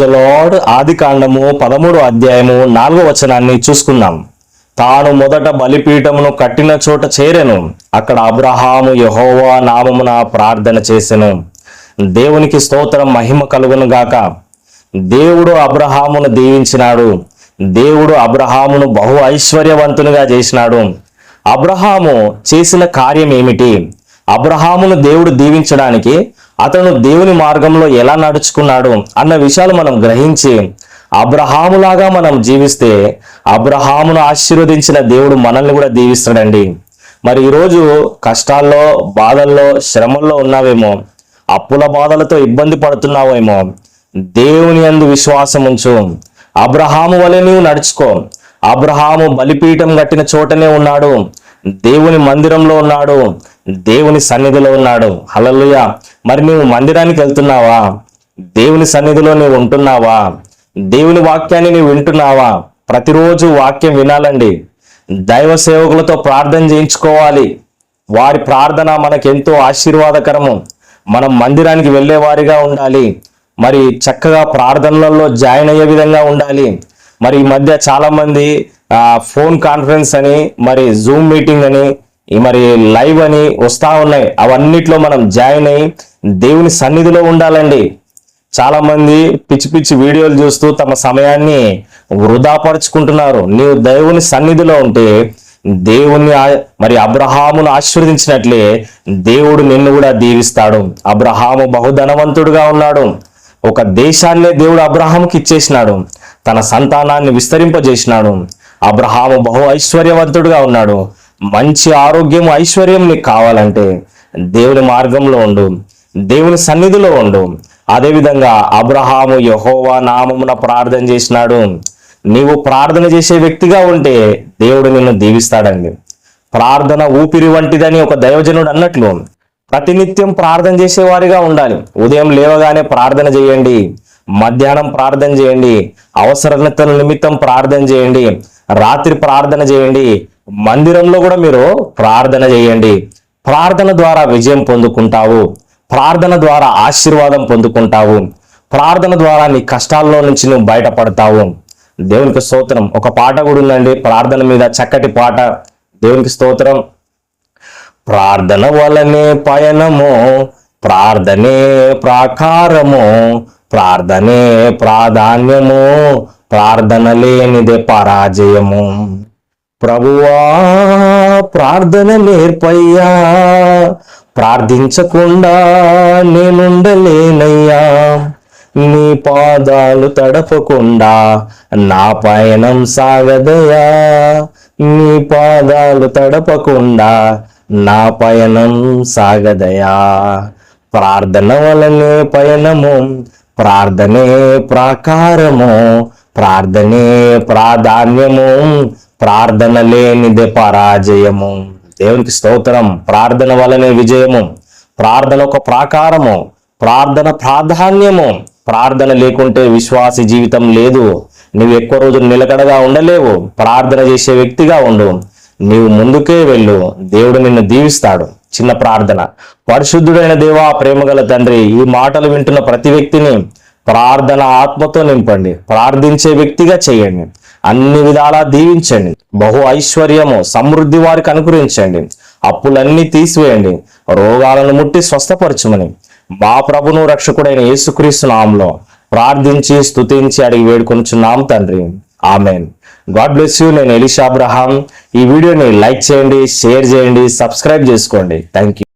Lord ఆది కాండము పదమూడు అధ్యాయము నాలుగో వచనాన్ని చూసుకున్నాం తాను మొదట బలిపీఠమును కట్టిన చోట చేరెను. అక్కడ అబ్రహాము యహోవా నామమున ప్రార్థన చేసెను. దేవునికి స్తోత్రం మహిమ కలుగును గాక. దేవుడు అబ్రహామును దీవించినాడు. దేవుడు అబ్రహామును బహు ఐశ్వర్యవంతునిగా చేసినాడు. అబ్రహాము చేసిన కార్యం ఏమిటి అబ్రహామును దేవుడు దీవించడానికి అతను దేవుని మార్గంలో ఎలా నడుచుకున్నాడు అన్న విషయాలు మనం గ్రహించి అబ్రహాములాగా మనం జీవిస్తే అబ్రహామును ఆశీర్వదించిన దేవుడు మనల్ని కూడా దీవిస్తాడండి. మరి ఈరోజు కష్టాల్లో బాధల్లో శ్రమల్లో ఉన్నావేమో అప్పుల బాధలతో ఇబ్బంది పడుతున్నావేమో దేవుని అందు విశ్వాసం ఉంచు. అబ్రహాము వలె నీవు నడుచుకో. అబ్రహాము బలిపీఠం కట్టిన చోటనే ఉన్నాడు. దేవుని మందిరంలో ఉన్నాడు. దేవుని సన్నిధిలో ఉన్నాడు. హలలుయ మరి నువ్వు మందిరానికి వెళ్తున్నావా? దేవుని సన్నిధిలో నీవు ఉంటున్నావా? దేవుని వాక్యాన్ని నీవు వింటున్నావా? ప్రతిరోజు వాక్యం వినాలండి. దైవ సేవకులతో ప్రార్థన చేయించుకోవాలి. వారి ప్రార్థన మనకు ఎంతో ఆశీర్వాదకరము. మనం మందిరానికి వెళ్ళేవారిగా ఉండాలి. మరి చక్కగా ప్రార్థనలలో జాయిన్ అయ్యే విధంగా ఉండాలి. మరి ఈ మధ్య చాలామంది ఫోన్ కాన్ఫరెన్స్ అని మరి జూమ్ మీటింగ్ అని ఈ మరి లైవ్ అని వస్తా ఉన్నాయి. అవన్నిట్లో మనం జాయిన్ అయ్యి దేవుని సన్నిధిలో ఉండాలండి. చాలా మంది పిచ్చి పిచ్చి వీడియోలు చూస్తూ తమ సమయాన్ని వృధాపరుచుకుంటున్నారు. నీవు దేవుని సన్నిధిలో ఉంటే దేవుని మరి అబ్రహామును ఆశీర్వదించినట్లే దేవుడు నిన్ను కూడా దీవిస్తాడు. అబ్రహాము బహుధనవంతుడుగా ఉన్నాడు. ఒక దేశాన్నే దేవుడు అబ్రహాముకి ఇచ్చేసినాడు. తన సంతానాన్ని విస్తరింపజేసినాడు. అబ్రహాము బహు ఐశ్వర్యవంతుడుగా ఉన్నాడు. మంచి ఆరోగ్యం ఐశ్వర్యం నీకు కావాలంటే దేవుని మార్గంలో ఉండు. దేవుని సన్నిధిలో ఉండు. అదేవిధంగా అబ్రహాము యహోవా నామమున ప్రార్థన చేసినాడు. నీవు ప్రార్థన చేసే వ్యక్తిగా ఉంటే దేవుడు నిన్ను దీవిస్తాడండి. ప్రార్థన ఊపిరి వంటిదని ఒక దైవజనుడు అన్నట్లు ప్రతినిత్యం ప్రార్థన చేసేవారిగా ఉండాలి. ఉదయం లేవగానే ప్రార్థన చేయండి. మధ్యాహ్నం ప్రార్థన చేయండి. అవసరతల నిమిత్తం ప్రార్థన చేయండి. రాత్రి ప్రార్థన చేయండి. మందిరంలో కూడా మీరు ప్రార్థన చేయండి. ప్రార్థన ద్వారా విజయం పొందుకుంటావు. ప్రార్థన ద్వారా ఆశీర్వాదం పొందుకుంటావు. ప్రార్థన ద్వారా నీ కష్టాల్లో నుంచి నువ్వు బయటపడతావు. దేవునికి స్తోత్రం. ఒక పాట కూడా ఉందండి. ప్రార్థన మీద చక్కటి పాట. దేవునికి స్తోత్రం. ప్రార్థన వలనే పయనము ప్రార్థనే ప్రాకారము ప్రార్థనే ప్రాధాన్యము ప్రార్థన లేనిదే పరాజయము. ప్రభువా ప్రార్థన నేర్పయ్యా. ప్రార్థించకుండా నేనుండలేనయ్యా. నీ పాదాలు తడపకుండా నా పయనం సాగదయా నీ పాదాలు తడపకుండా నా పయనం సాగదయా ప్రార్థన వలనే పయనము ప్రార్థనే ప్రాకారము. ప్రార్థనే ప్రాధాన్యము ప్రార్థన లేనిదే పరాజయము. దేవునికి స్తోత్రం. ప్రార్థన వలనే విజయము. ప్రార్థన ఒక ప్రాకారము. ప్రార్థన ప్రాధాన్యము. ప్రార్థన లేకుంటే విశ్వాసి జీవితం లేదు. నువ్వు ఎక్కువ రోజులు నిలకడగా ఉండలేవు. ప్రార్థన చేసే వ్యక్తిగా ఉండు. నీవు ముందుకే వెళ్ళు. దేవుడు నిన్ను దీవిస్తాడు. చిన్న ప్రార్థన. పరిశుద్ధుడైన దేవా ప్రేమగల తండ్రి ఈ మాటలు వింటున్న ప్రతి వ్యక్తిని ప్రార్థన ఆత్మతో నింపండి. ప్రార్థించే వ్యక్తిగా చేయండి. అన్ని విధాలా దీవించండి. బహు ఐశ్వర్యము సమృద్ధి వారికి అనుగ్రహించండి. అప్పులన్నీ తీసివేయండి. రోగాలను ముట్టి స్వస్థపరచమని. మా ప్రభును రక్షకుడైన యేసుక్రీస్తు నామంలో ప్రార్థించి స్తుతించి అడిగి వేడుకొనుచున్నాం తండ్రి. ఆమెన్. God bless you. నేను ఎలిషా అబ్రహాం. ఈ వీడియోని లైక్ చేయండి షేర్ చేయండి సబ్స్క్రైబ్ చేసుకోండి. Thank you